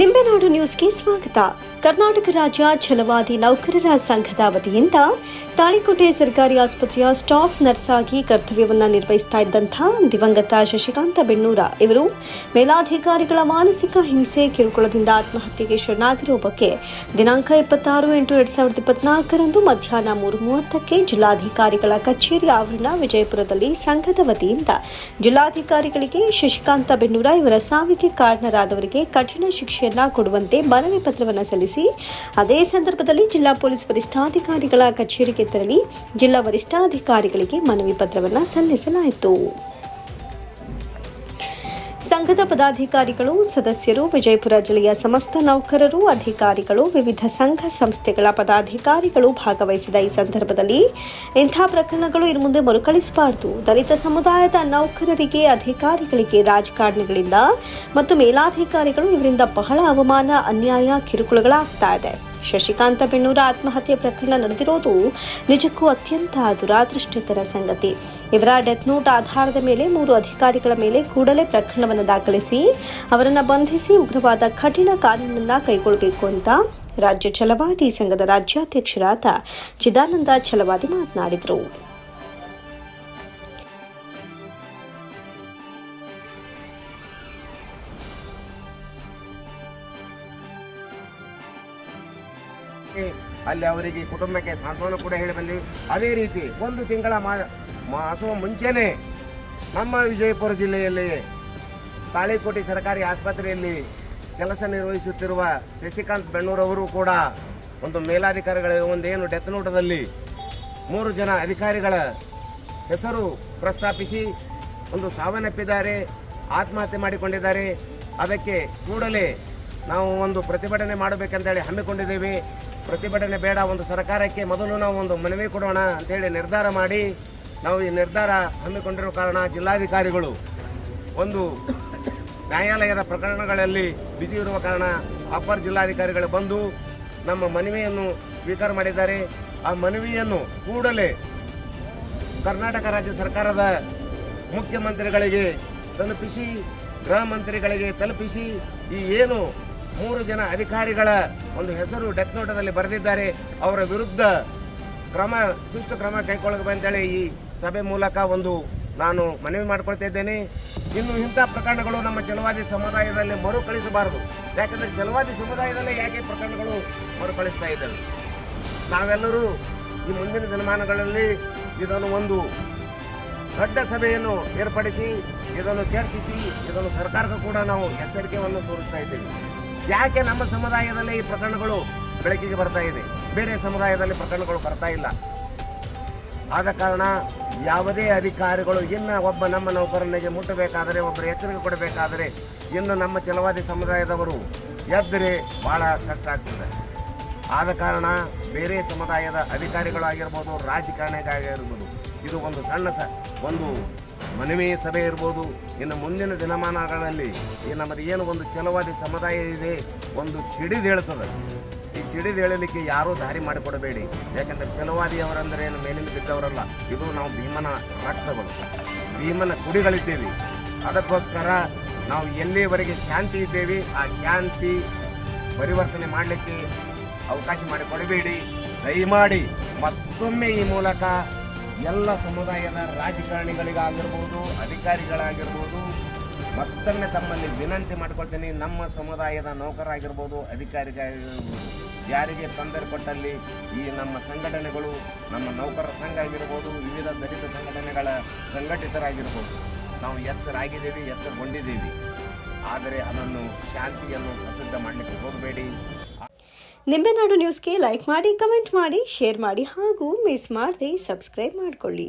ನಿಂಬೆನಾಡು ನ್ಯೂಸ್ಗೆ ಸ್ವಾಗತ. ಕರ್ನಾಟಕ ರಾಜ್ಯ ಛಲವಾದಿ ನೌಕರರ ಸಂಘದ ವತಿಯಿಂದ ತಾಳಿಕೋಟೆ ಸರ್ಕಾರಿ ಆಸ್ಪತ್ರೆಯ ಸ್ಟಾಫ್ ನರ್ಸ್ ಆಗಿ ಕರ್ತವ್ಯವನ್ನು ನಿರ್ವಹಿಸ್ತಾ ಇದ್ದಂಥ ದಿವಂಗತ ಶಶಿಕಾಂತ ಬೆಣ್ಣೂರ ಇವರು ಮೇಲಾಧಿಕಾರಿಗಳ ಮಾನಸಿಕ ಹಿಂಸೆ ಕಿರುಕುಳದಿಂದ ಆತ್ಮಹತ್ಯೆಗೆ ಶರಣಾಗಿರುವ ಬಗ್ಗೆ ದಿನಾಂಕ ಇಪ್ಪತ್ತಾರು ಎಂಟು ಎರಡ್ ಸಾವಿರದ ಇಪ್ಪತ್ನಾಲ್ಕರಂದು ಮಧ್ಯಾಹ್ನ ಮೂರು ಮೂವತ್ತಕ್ಕೆ ಜಿಲ್ಲಾಧಿಕಾರಿಗಳ ಕಚೇರಿ ಆವರಣ ವಿಜಯಪುರದಲ್ಲಿ ಸಂಘದ ವತಿಯಿಂದ ಜಿಲ್ಲಾಧಿಕಾರಿಗಳಿಗೆ ಶಶಿಕಾಂತ ಬೆಣ್ಣೂರ ಇವರ ಸಾವಿಗೆ ಕಾರಣರಾದವರಿಗೆ ಕಠಿಣ ಶಿಕ್ಷೆಯನ್ನ ಕೊಡುವಂತೆ ಮನವಿ ಪತ್ರವನ್ನು ಅದೇ ಸಂದರ್ಭದಲ್ಲಿ ಜಿಲ್ಲಾ ಪೊಲೀಸ್ ವರಿಷ್ಠಾಧಿಕಾರಿಗಳ ಕಚೇರಿಗೆ ತೆರಳಿ ಜಿಲ್ಲಾ ವರಿಷ್ಠಾಧಿಕಾರಿಗಳಿಗೆ ಮನವಿ ಪತ್ರವನ್ನು ಸಲ್ಲಿಸಲಾಯಿತು. ಸಂಘದ ಪದಾಧಿಕಾರಿಗಳು, ಸದಸ್ಯರು, ವಿಜಯಪುರ ಜಿಲ್ಲೆಯ ಸಮಸ್ತ ನೌಕರರು, ಅಧಿಕಾರಿಗಳು, ವಿವಿಧ ಸಂಘ ಸಂಸ್ಥೆಗಳ ಪದಾಧಿಕಾರಿಗಳು ಭಾಗವಹಿಸಿದ ಈ ಸಂದರ್ಭದಲ್ಲಿ ಇಂಥ ಪ್ರಕರಣಗಳು ಇನ್ನು ಮುಂದೆ ಮರುಕಳಿಸಬಾರದು. ದಲಿತ ಸಮುದಾಯದ ನೌಕರರಿಗೆ, ಅಧಿಕಾರಿಗಳಿಗೆ ರಾಜಕಾರಣಿಗಳಿಂದ ಮತ್ತು ಮೇಲಾಧಿಕಾರಿಗಳು ಇವರಿಂದ ಬಹಳ ಅವಮಾನ, ಅನ್ಯಾಯ, ಕಿರುಕುಳಗಳಾಗ್ತಾ ಇದೆ. ಶಶಿಕಾಂತ ಬೆಣ್ಣೂರ ಆತ್ಮಹತ್ಯೆ ಪ್ರಕರಣ ನಡೆದಿರೋದು ನಿಜಕ್ಕೂ ಅತ್ಯಂತ ದುರಾದೃಷ್ಟಕರ ಸಂಗತಿ. ಇವರ ಡೆತ್ ನೋಟ್ ಆಧಾರದ ಮೇಲೆ ಮೂರು ಅಧಿಕಾರಿಗಳ ಮೇಲೆ ಕೂಡಲೇ ಪ್ರಕರಣವನ್ನು ದಾಖಲಿಸಿ, ಅವರನ್ನು ಬಂಧಿಸಿ ಉಗ್ರವಾದ ಕಠಿಣ ಕಾನೂನನ್ನ ಕೈಗೊಳ್ಳಬೇಕು ಅಂತ ರಾಜ್ಯ ಛಲವಾದಿ ಸಂಘದ ರಾಜ್ಯಾಧ್ಯಕ್ಷರಾದ ಚಿದಾನಂದ ಛಲವಾದಿ ಮಾತನಾಡಿದರು. ಅಲ್ಲಿ ಅವರಿಗೆ ಕುಟುಂಬಕ್ಕೆ ಸಾಂತ್ವನ ಕೂಡ ಹೇಳಿ ಬಂದಿವಿ. ಅದೇ ರೀತಿ ಒಂದು ತಿಂಗಳ ಮಾಸುವ ಮುಂಚೆನೆ ನಮ್ಮ ವಿಜಯಪುರ ಜಿಲ್ಲೆಯಲ್ಲಿ ತಾಳಿಕೋಟೆ ಸರ್ಕಾರಿ ಆಸ್ಪತ್ರೆಯಲ್ಲಿ ಕೆಲಸ ನಿರ್ವಹಿಸುತ್ತಿರುವ ಶಶಿಕಾಂತ್ ಬೆಣ್ಣೂರವರು ಕೂಡ ಒಂದು ಮೇಲಾಧಿಕಾರಿಗಳ ಒಂದೇನು ಡೆತ್ ನೋಟದಲ್ಲಿ ಮೂರು ಜನ ಅಧಿಕಾರಿಗಳ ಹೆಸರು ಪ್ರಸ್ತಾಪಿಸಿ ಒಂದು ಸಾವನ್ನಪ್ಪಿದ್ದಾರೆ, ಆತ್ಮಹತ್ಯೆ ಮಾಡಿಕೊಂಡಿದ್ದಾರೆ. ಅದಕ್ಕೆ ಕೂಡಲೇ ನಾವು ಒಂದು ಪ್ರತಿಭಟನೆ ಮಾಡಬೇಕಂತೇಳಿ ಹಮ್ಮಿಕೊಂಡಿದ್ದೇವೆ. ಪ್ರತಿಭಟನೆ ಬೇಡ, ಒಂದು ಸರ್ಕಾರಕ್ಕೆ ಮೊದಲು ನಾವು ಒಂದು ಮನವಿ ಕೊಡೋಣ ಅಂತೇಳಿ ನಿರ್ಧಾರ ಮಾಡಿ ನಾವು ಈ ನಿರ್ಧಾರ ಹಮ್ಮಿಕೊಂಡಿರೋ ಕಾರಣ ಜಿಲ್ಲಾಧಿಕಾರಿಗಳು ಒಂದು ನ್ಯಾಯಾಲಯದ ಪ್ರಕರಣಗಳಲ್ಲಿ ಬಿಸಿ ಇರುವ ಕಾರಣ ಅಪರ್ ಜಿಲ್ಲಾಧಿಕಾರಿಗಳು ಬಂದು ನಮ್ಮ ಮನವಿಯನ್ನು ಸ್ವೀಕಾರ ಮಾಡಿದ್ದಾರೆ. ಆ ಮನವಿಯನ್ನು ಕೂಡಲೇ ಕರ್ನಾಟಕ ರಾಜ್ಯ ಸರ್ಕಾರದ ಮುಖ್ಯಮಂತ್ರಿಗಳಿಗೆ ತಲುಪಿಸಿ, ಗೃಹ ಮಂತ್ರಿಗಳಿಗೆ ತಲುಪಿಸಿ ಈ ಏನು ಮೂರು ಜನ ಅಧಿಕಾರಿಗಳ ಒಂದು ಹೆಸರು ಡೆತ್ ನೋಟದಲ್ಲಿ ಬರೆದಿದ್ದಾರೆ. ಅವರ ವಿರುದ್ಧ ಕ್ರಮ, ಸುಸ್ತು ಕ್ರಮ ಕೈಗೊಳ್ಳಬೇಕಂತೇಳಿ ಈ ಸಭೆ ಮೂಲಕ ಒಂದು ನಾನು ಮನವಿ ಮಾಡ್ಕೊಳ್ತಾ ಇದ್ದೇನೆ. ಇನ್ನು ಇಂಥ ಪ್ರಕರಣಗಳು ನಮ್ಮ ಚಲವಾದಿ ಸಮುದಾಯದಲ್ಲಿ ಮರುಕಳಿಸಬಾರದು. ಯಾಕಂದರೆ ಚಲವಾದಿ ಸಮುದಾಯದಲ್ಲೇ ಯಾಕೆ ಪ್ರಕರಣಗಳು ಮರುಕಳಿಸ್ತಾ ಇದ್ದಾವೆ? ನಾವೆಲ್ಲರೂ ಈ ಮುಂದಿನ ದಿನಮಾನಗಳಲ್ಲಿ ಇದನ್ನು ಒಂದು ದೊಡ್ಡ ಸಭೆಯನ್ನು ಏರ್ಪಡಿಸಿ, ಇದನ್ನು ಚರ್ಚಿಸಿ, ಇದನ್ನು ಸರ್ಕಾರಕ್ಕೂ ಕೂಡ ನಾವು ಎಚ್ಚರಿಕೆಯನ್ನು ತೋರಿಸ್ತಾ ಇದ್ದೇವೆ. ಯಾಕೆ ನಮ್ಮ ಸಮುದಾಯದಲ್ಲಿ ಈ ಪ್ರಕರಣಗಳು ಬೆಳಕಿಗೆ ಬರ್ತಾ ಇದೆ? ಬೇರೆ ಸಮುದಾಯದಲ್ಲಿ ಪ್ರಕರಣಗಳು ಬರ್ತಾ ಇಲ್ಲ. ಆದ ಕಾರಣ ಯಾವುದೇ ಅಧಿಕಾರಿಗಳು ಇನ್ನು ಒಬ್ಬ ನಮ್ಮ ನೌಕರನಿಗೆ ಮುಟ್ಟಬೇಕಾದರೆ, ಒಬ್ಬರು ಎಚ್ಚರಿಕೆ ಕೊಡಬೇಕಾದರೆ ಇನ್ನು ನಮ್ಮ ಚಲವಾದಿ ಸಮುದಾಯದವರು ಎದ್ದರೆ ಭಾಳ ಕಷ್ಟ ಆಗ್ತದೆ. ಆದ ಕಾರಣ ಬೇರೆ ಸಮುದಾಯದ ಅಧಿಕಾರಿಗಳಾಗಿರ್ಬೋದು ರಾಜಕಾರಣಿಗಾಗಿರ್ಬೋದು ಇದು ಒಂದು ಸಣ್ಣ ಸ ಒಂದು ಮನವಿ ಸಭೆ ಇರ್ಬೋದು. ಇನ್ನು ಮುಂದಿನ ದಿನಮಾನಗಳಲ್ಲಿ ಈ ನಮ್ಮದು ಏನು ಒಂದು ಚಲವಾದಿ ಸಮುದಾಯ ಇದೆ, ಒಂದು ಸಿಡಿದೇಳ್ತದೆ ಈ ಸಿಡಿದೇಳಲಿಕ್ಕೆ ಯಾರೂ ದಾರಿ ಮಾಡಿಕೊಡಬೇಡಿ. ಯಾಕಂದರೆ ಚಲವಾದಿಯವರಂದರೆ ಏನು ಮೇಲಿಂದ ಬಿದ್ದವರಲ್ಲ, ಇದು ನಾವು ಭೀಮನ ರಕ್ತಗಳು. ಭೀಮನ ಕುಡಿಗಳಿದ್ದೇವೆ. ಅದಕ್ಕೋಸ್ಕರ ನಾವು ಎಲ್ಲಿವರೆಗೆ ಶಾಂತಿ ಇದ್ದೇವೆ, ಆ ಶಾಂತಿ ಪರಿವರ್ತನೆ ಮಾಡಲಿಕ್ಕೆ ಅವಕಾಶ ಮಾಡಿಕೊಡಬೇಡಿ. ದಯಮಾಡಿ ಮತ್ತೊಮ್ಮೆ ಈ ಮೂಲಕ ಎಲ್ಲ ಸಮುದಾಯದ ರಾಜಕಾರಣಿಗಳಿಗಾಗಿರ್ಬೋದು, ಅಧಿಕಾರಿಗಳಾಗಿರ್ಬೋದು, ಮತ್ತೊಮ್ಮೆ ತಮ್ಮಲ್ಲಿ ವಿನಂತಿ ಮಾಡ್ಕೊಳ್ತೀನಿ, ನಮ್ಮ ಸಮುದಾಯದ ನೌಕರಾಗಿರ್ಬೋದು ಅಧಿಕಾರಿಗಳಾಗಿರ್ಬೋದು, ಯಾರಿಗೆ ತೊಂದರೆ ಕೊಟ್ಟಲ್ಲಿ ಈ ನಮ್ಮ ಸಂಘಟನೆಗಳು, ನಮ್ಮ ನೌಕರರ ಸಂಘ ಆಗಿರ್ಬೋದು, ವಿವಿಧ ದಲಿತ ಸಂಘಟನೆಗಳ ಸಂಘಟಿತರಾಗಿರ್ಬೋದು, ನಾವು ಎತ್ತರಾಗಿದ್ದೀವಿ, ಎತ್ತರಗೊಂಡಿದ್ದೀವಿ. ಆದರೆ ಅದನ್ನು ಶಾಂತಿಯನ್ನು ಪ್ರಸಿದ್ಧ ಮಾಡಲಿಕ್ಕೆ ಹೋಗಬೇಡಿ. ನಿಂಬೆನಾಡು ನ್ಯೂಸ್ಗೆ ಲೈಕ್ ಮಾಡಿ ಕಮೆಂಟ್ ಮಾಡಿ ಶೇರ್ ಮಾಡಿ ಹಾಗೂ ಮಿಸ್ ಮಾಡದೆ ಸಬ್ಸ್ಕ್ರೈಬ್ ಮಾಡಿಕೊಳ್ಳಿ.